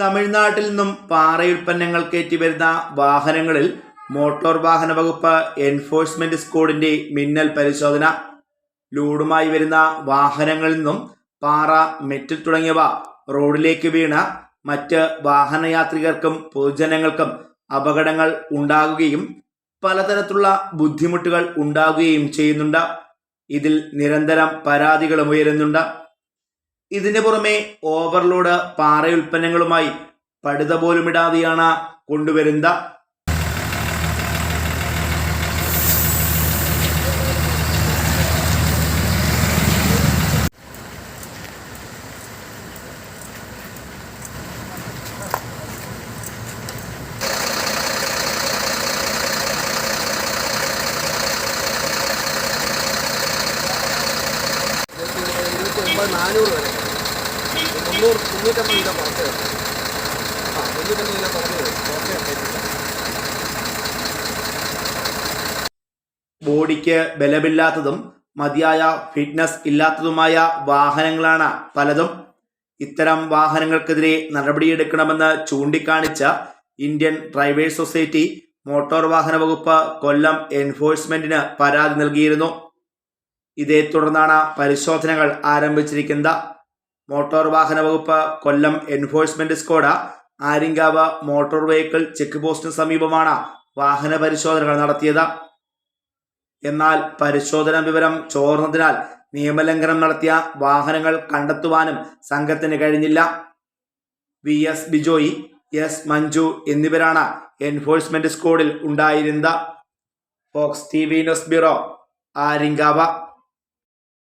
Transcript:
തമിഴ്നാട്ടിൽ നിന്നും പാറയുൽപ്പന്നങ്ങൾ കയറ്റി വരുന്ന വാഹനങ്ങളിൽ മോട്ടോർ വാഹന വകുപ്പ് എൻഫോഴ്സ്മെന്റ് സ്ക്വാഡിന്റെ മിന്നൽ പരിശോധന. ലൂഡുമായി വരുന്ന വാഹനങ്ങളിൽ നിന്നും പാറ മെറ്റൽ തുടങ്ങിയവ റോഡിലേക്ക് വീണ മറ്റ് വാഹനയാത്രികർക്കും പൊതുജനങ്ങൾക്കും അപകടങ്ങൾ ഉണ്ടാകുകയും പലതരത്തിലുള്ള ബുദ്ധിമുട്ടുകൾ ഉണ്ടാകുകയും ചെയ്യുന്നുണ്ട്. ഇതിൽ നിരന്തരം പരാതികളും ഉയരുന്നുണ്ട്. ഇതിന് പുറമെ ഓവർലോഡ് പാറ ഉൽപ്പന്നങ്ങളുമായി പടുത പോലുമിടാതെയാണ് കൊണ്ടുവരുന്നത്. കൊണ്ടുവരുന്ന നാനൂറ് വരെ. മുന്നൂറ് മുന്നൂറ്റമ്പത് ആ മുന്നൂറ്റമ്പത് ബോഡിക്ക് ബലമില്ലാത്തതും മതിയായ ഫിറ്റ്നസ് ഇല്ലാത്തതുമായ വാഹനങ്ങളാണ് പലതും. ഇത്തരം വാഹനങ്ങൾക്കെതിരെ നടപടിയെടുക്കണമെന്ന് ചൂണ്ടിക്കാണിച്ച ഇന്ത്യൻ ഡ്രൈവേഴ്സ് സൊസൈറ്റി മോട്ടോർ വാഹന വകുപ്പ് കൊല്ലം എൻഫോഴ്സ്മെന്റിന് പരാതി നൽകിയിരുന്നു. ഇതേ തുടർന്നാണ് പരിശോധനകൾ ആരംഭിച്ചിരിക്കുന്നത്. മോട്ടോർ വാഹന വകുപ്പ് Kollam enforcement squad Aryankavu motor vehicle check പോസ്റ്റിന് സമീപമാണ് വാഹന പരിശോധനകൾ നടത്തിയത്. എന്നാൽ പരിശോധനാ വിവരം ചോർന്നതിനാൽ നിയമലംഘനം നടത്തിയ വാഹനങ്ങൾ കണ്ടെത്തുവാനും സംഘത്തിന് കഴിഞ്ഞില്ല. V S Bijoy S Manju എന്നിവരാണ് എൻഫോഴ്സ്മെന്റ് സ്ക്വാഡിൽ ഉണ്ടായിരുന്നത്. Fox T V news bureau Aryankavu